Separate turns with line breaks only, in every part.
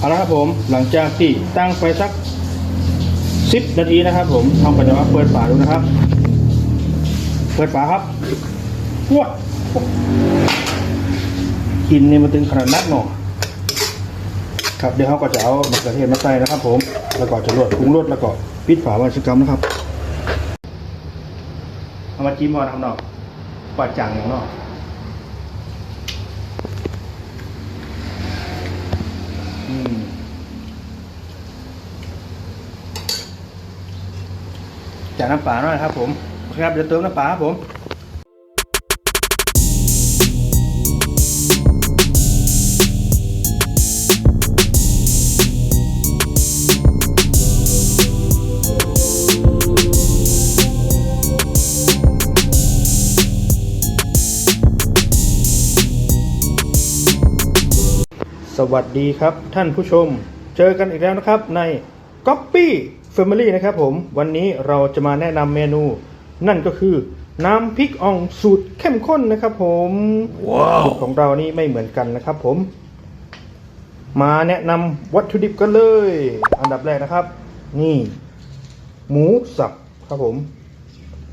เอาละครับผมหลังจากที่ตั้งไฟสักสิบนาทีนะครับ ผมทำไปจะมาเปิดฝาดูนะครับ เปิดฝาครับว้ากินนี่มันตึงขนาดนักหนอครับเดี๋ยวเขาก็จะเอามะเขือเทศมาใส่นะครับ ผมแล้วก็จะรวดปรุงรสแล้วก็ปิดฝาไว้สักกำนะครับเอามาจิ้มพอนะครับเนาะปาดจังอย่างเนาะ จากน้ำปลาหน่อยครับผมโอเคครับเดี๋ยวเติมน้ำปลาครับผมสวัสดีครับท่านผู้ชม เจอกันอีกแล้วนะครับใน Copy Family นะครับผมวันนี้เราจะมาแนะนำเมนู นั่นก็คือ น้ำพริกอ่องสูตรเข้มข้นนะครับผมสูตรของเรานี่ไม่เหมือนกันนะครับผม มาแนะนำวัตถุดิบกันเลย อันดับแรกนะครับ นี่ หมูสับครับผม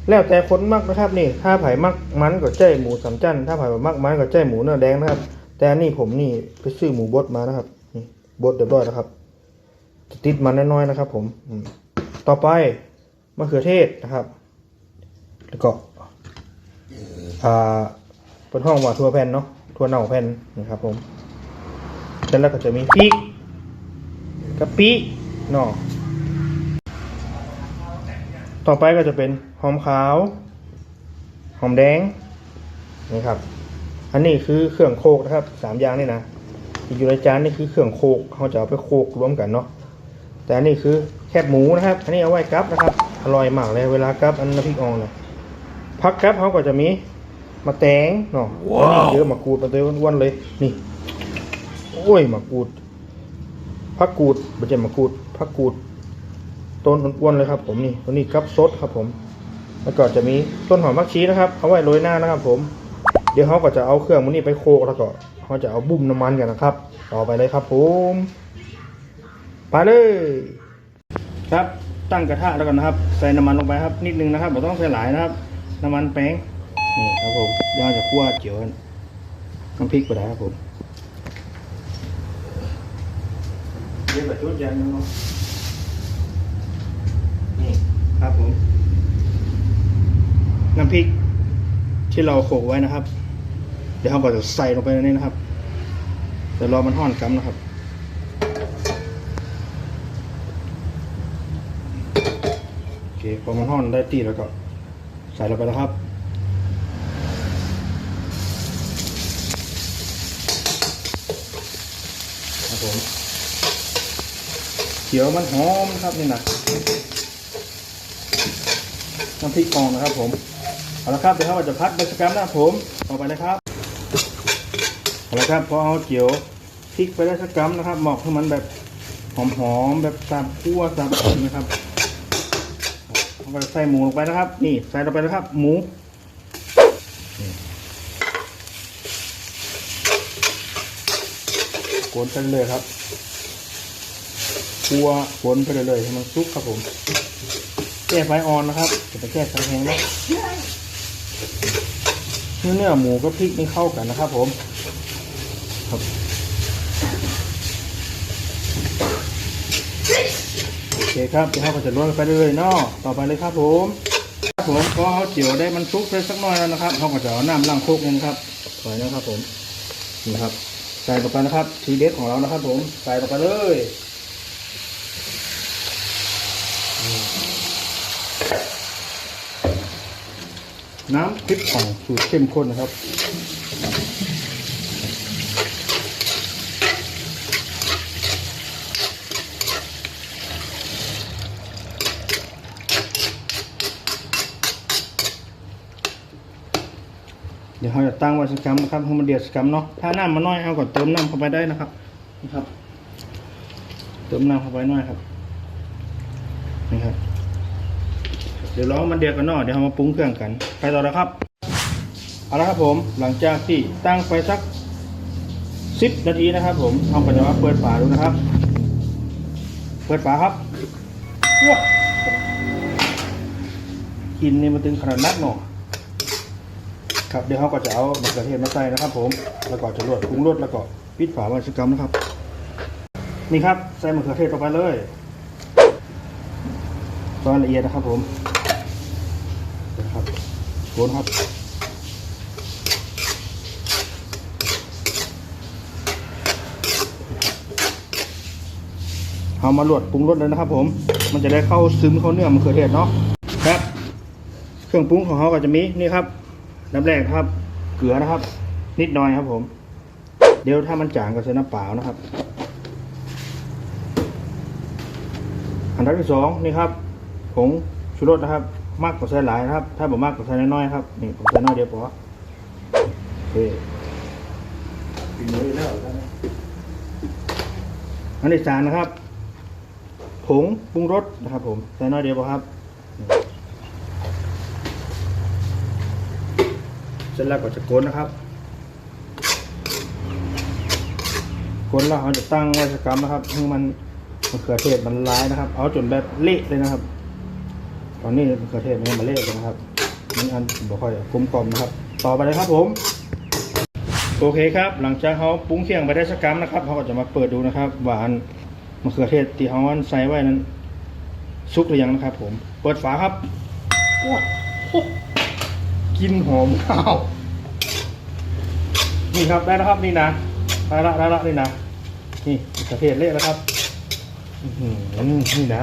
แล้วแต่คนมักนะครับนี่ ถ้าไผ่มักมันก็ใจหมูสามจันถ้าไผ่บ่มักมันก็ใจหมูเนื้อแดงนะครับ แต่อันนี่ผมนี่ไปซื้อหมูบดมานะครับนี่บดเรียบร้อยแล้วครับจะ ติดมันน้อยๆนะครับผมต่อไปมะเขือเทศนะครับ แล้วก็าเป็นห้องว่าทั่วแผ่นเนาะทั่วเน่าแผ่นนะครับผมแล้วก็จะมีพริกกะปิเนาะต่อไปก็จะเป็นหอมขาว หอมแดงนี่ครับ อันนี้คือเครื่องโคกนะครับสามอย่างนี่นะอยู่ในจานนี่คือเครื่องโคกเขาจะเอาไปโคกรวมกันเนาะ แต่อันนี้คือแคบหมูนะครับ อันนี้เอาไว้กับนะครับ อร่อยมากเลย เวลากับอันน้ำพริกอ่องเนี่ยพักกับเขาก็จะมีมะแตงเนาะอันนี้เยอะมะกรูดมาเต็มวันๆเลย นี่ โอ้ยมะกรูดพักกูดไม่ใช่มะกรูดพักกูด ต้นอ้วนๆเลยครับ ผมนี่ตัวนี้ครับซดครับผม แล้วก็จะมีต้นหอมมักชีนะครับ เอาไว้โรยหน้านะครับ ผม เดี๋ยวเขาก็จะเอาเครื่องมันนี่ไปโคกแล้วก็เขาจะเอาบุ้มน้ำมันกันนะครับ ต่อไปเลยครับผม ไปเลย ครับตั้งกระทะแล้วกันนะครับ ใส่น้ำมันลงไปครับ นิดนึงนะครับไม่ต้องใส่หลายนะครับ น้ำมันแป้งนี่ครับผมเดี๋ยวเราจะคั่วเจียวน้ำพริกไปได้ครับผมเดี๋ยวแบบชุดยันเนาะนี่ครับผม น้ำพริกที่เราโขลกไว้นะครับ เดี๋ยวเราก็จะใส่ลงไปในนี้นะครับเดี๋ยวรอมันห่อนกัมนะครับ โอเค พอมันห่อนได้ตีแล้วก็ ใส่ลงไปแล้วครับ ครับผมเขียวมันหอมครับนี่นะน้ำพริกกองนะครับผม เอาละครับเดี๋ยวเราจะพัดใบสกัมนะครับผมต่อไปนะครับเอาละครับพอเอาเกี่ยวพริกไปได้สักกรัมนะครับหมอกให้มันแบบหอมๆแบบสับคั่วสับนะครับ เอาใส่หมูลงไปนะครับ นี่ใส่ลงไปนะครับ หมูกวนไปเลยครับคั่วกวนไปเลยให้มันสุกครับผม แก้ไฟอ่อนนะครับจะไปแก้ไฟแห้งแล้วเนื้อเนื้อหมูกับพริกนี่เข้ากันนะครับผมครับโอเคครับเดี๋ยวเราก็จะลวกไปเรื่อยๆเนาะต่อไปเลยครับผมครับผมพอเขาเจียวได้มันซุกไปสักหน่อยแล้วนะครับเขาก็จะเอาน้ำล้างโคกนี่นะครับถอยนะครับผมนี่นะครับใส่ลงไปนะครับ ทีเด็ดของเรานะครับ ผมใส่ลงไปเลยน้ำพริกของสูตรเข้มข้นนะครับ เดี๋ยวเราจะตั้งไว้สักกรัมนะครับให้มันเดือดสักกรัมเนาะถ้าน้ำมันน้อยเอาก่อนเติมน้ำเข้าไปได้นะครับนะครับ เติมน้ำเข้าไปหน่อยครับนี่ครับ เดี๋ยวรอมันเดือดกันเนาะเดี๋ยวเรามาปรุงเครื่องกัน ไปต่อแล้วครับเอาละครับผมหลังจากที่ตั้งไฟสักสิบนาทีนะครับ ผมเอาไปจะมาเปิดฝาดูนะครับ เปิดฝาครับว้าวกินนี่มันถึงขนาดนักหนอ ครับเดี๋ยวเขาก็จะเอามะเขือเทศมาใส่นะครับ ผมแล้วก็จะรวดปรุงรสแล้วก็ปิดฝาไว้สักกำนะครับ นี่ครับใส่มะเขือเทศลงไปเลยซอยละเอียดนะครับ ผมนะครับโกนครับเอามาลวดปรุงรสเลยนะครับ ผม มันจะได้เข้าซึมเข้าเนื้อมะเขือเทศเนาะครับ เครื่องปรุงของเขาก็จะมีนี่ครับ น้ำแรกครับ เกลือนะครับ นิดหน่อยครับผม เดี๋ยวถ้ามันจางก็ใส่น้ำเปล่านะครับ อันดับที่สองนี่ครับผงชูรสนะครับ มากกว่าใส่หลายนะครับ ถ้าผมมากกว่าใส่น้อยๆครับนี่ผมใส่น้อยเดียวพอโอเคอันที่สามนะครับผงปรุงรสนะครับ ผมใส่น้อยเดียวพอครับ เสร็จแล้วก็จะกดนนะครับกดแล้วเราจะตั้งไว้สักกรัมนะครับให้มันมะเขือเทศมันละลายนะครับ เอาจนแบบเละเลยนะครับ ตอนนี้มะเขือเทศมันมาเละเลยนะครับนี่อันบ่ค่อยกลมกล่อมนะครับ ต่อไปเลยครับผมโอเคครับ หลังจากเขาปรุงเคี่ยงไปได้สักกรัมนะครับเขาก็จะมาเปิดดูนะครับว่าอันมะเขือเทศที่เขาอันใส่ไว้นั้นสุกหรือยังนะครับ ผม เปิดฝาครับโอ้ กินหอมข้าว นี่ครับได้แล้วครับนี่นะได้ละได้ละนี่นะนี่มะเขือเทศเละแล้วครับอื้อหือนี่นะ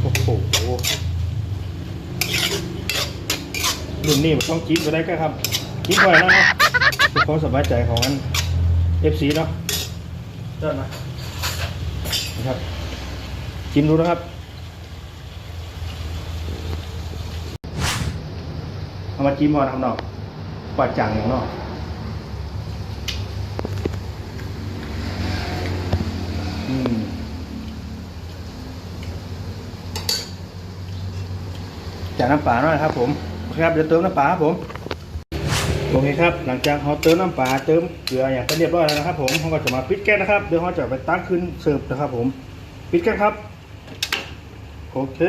โอ้โหรุ่นนี้มันต้องจิ้มไปได้ก็ครับคิดไว้แล้วนะเพื่อความสบายใจของอันเอฟซีเนาะเจ้านะนะครับชิมดูนะครับ เอามาจิ้มพอทำเนาะกวาดจังอย่างเนาะอืมจากน้ำปลาหน่อยครับ ผมโอเคครับเดี๋ยวเติมน้ำปลาครับผมโอเคครับ หลังจากเราเติมน้ำปลาเติมเกลืออย่างเป็นเรียบร้อยแล้วนะครับ ผมเราก็จะมาปิดแก๊สนะครับเดี๋ยวเราจะไปตั้งขึ้นเสิร์ฟนะครับ ผมปิดแก๊สครับโอเค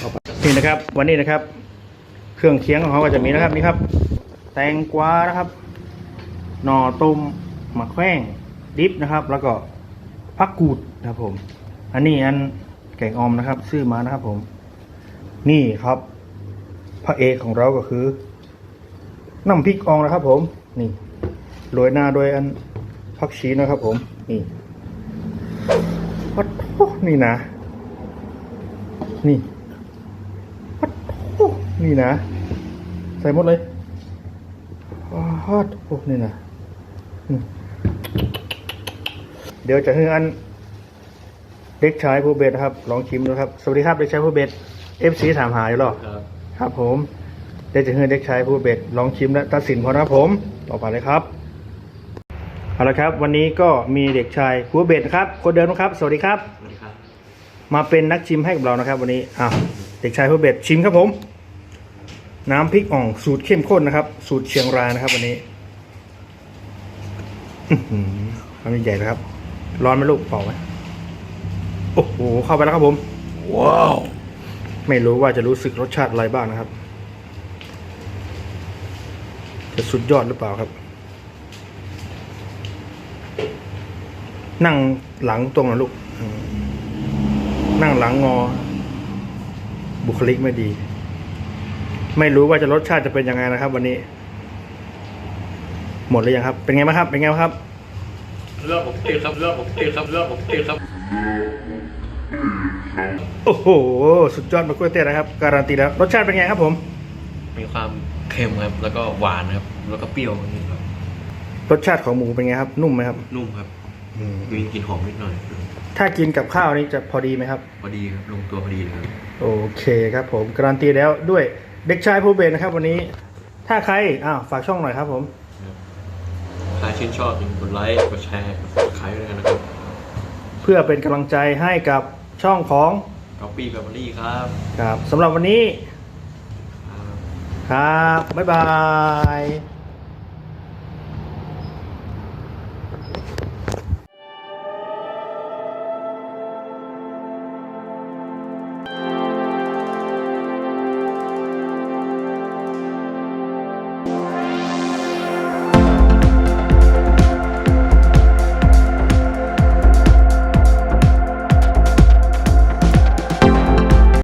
ต่อไปนี่นะครับ วันนี้นะครับ เครื่องเคียงของเขาก็จะมีนะครับนี่ครับ แตงกวานะครับ หน่อต้มมะแขว้งดิบนะครับ แล้วก็ผักกูดนะครับผม อันนี้อันแกงออมนะครับ ซื้อมานะครับผม นี่ครับ พระเอกของเราก็คือน้ำพริกอองนะครับผม นี่โรยหน้าโดยอันผักชีนะครับผม นี่วัดโอ้นี่นะ นี่วัดโอ้นี่นะ ใส่หมดเลยวัดโอ้นี่นะอืมเดี๋ยวจะให้อัน เด็กชายผู้เบสนะครับ ลองชิมดูครับ สวัสดีครับเด็กชายผู้เบสเอฟซีถามหาอยู่หรอ
ครับ
ครับผมเดี๋ยวจะให้เด็กชายผู้เบ็ดลองชิมและตัดสินพอนะครับผมต่อไปเลยครับเอาละครับ วันนี้ก็มีเด็กชายผู้เบ็ดนะครับ คนเดิมนะครับสวัสดีครับ
สวัสดีครับ
มาเป็นนักชิมให้กับเรานะครับ วันนี้อ้าวเด็กชายผู้เบ็ดชิมครับผม น้ำพริกอ่องสูตรเข้มข้นนะครับ สูตรเชียงรายนะครับ วันนี้อื้อหือทำใหญ่ๆนะครับ ร้อนไหมลูกเปล่าไหมโอ้โหเข้าไปแล้วครับผม ว้าว ไม่รู้ว่าจะรู้สึกรสชาติอะไรบ้างนะครับ จะสุดยอดหรือเปล่าครับ นั่งหลังตรงนะลูกอืมนั่งหลังงอ บุคลิกไม่ดี ไม่รู้ว่าจะรสชาติจะเป็นยังไงนะครับ วันนี้ หมดเลยยังครับ เป็นไงบ้างครับ เป็นไงบ้างครับ
เลือกผมเองครับเลือกผมเองครับเลือกผมเองครับ
โอ้โห สุดยอดมะกรูดเต้นะครับ การันตีแล้ว รสชาติเป็นไงครับผม
มีความเค็มครับ แล้วก็หวานครับ แล้วก็เปรี้ยวนิดครับ
รสชาติของหมูเป็นไงครับ นุ่มไหมครับ
นุ่มครับ
อืม
มีกลิ่นหอมนิดหน่อย
ถ้ากินกับข้าวนี่จะพอดีไหมครับ
พอดีครับ ลงตัวพอดีเลยครับ
โอเคครับผม การันตีแล้วด้วย เด็กชายภูเบศนะครับ วันนี้ ถ้าใครอ้าวฝากช่องหน่อยครับผม
ถ้าชื่นชอบอย่าลืมกดไลค์กดแชร์กด subscribe ด้วยกันนะครับ
เพื่อเป็นกำลังใจให้กับช่องของ
ก๊อปปี้แฟมิลี่ครับ
ครับสำหรับวันนี้
ครับ
ครับ บ๊ายบาย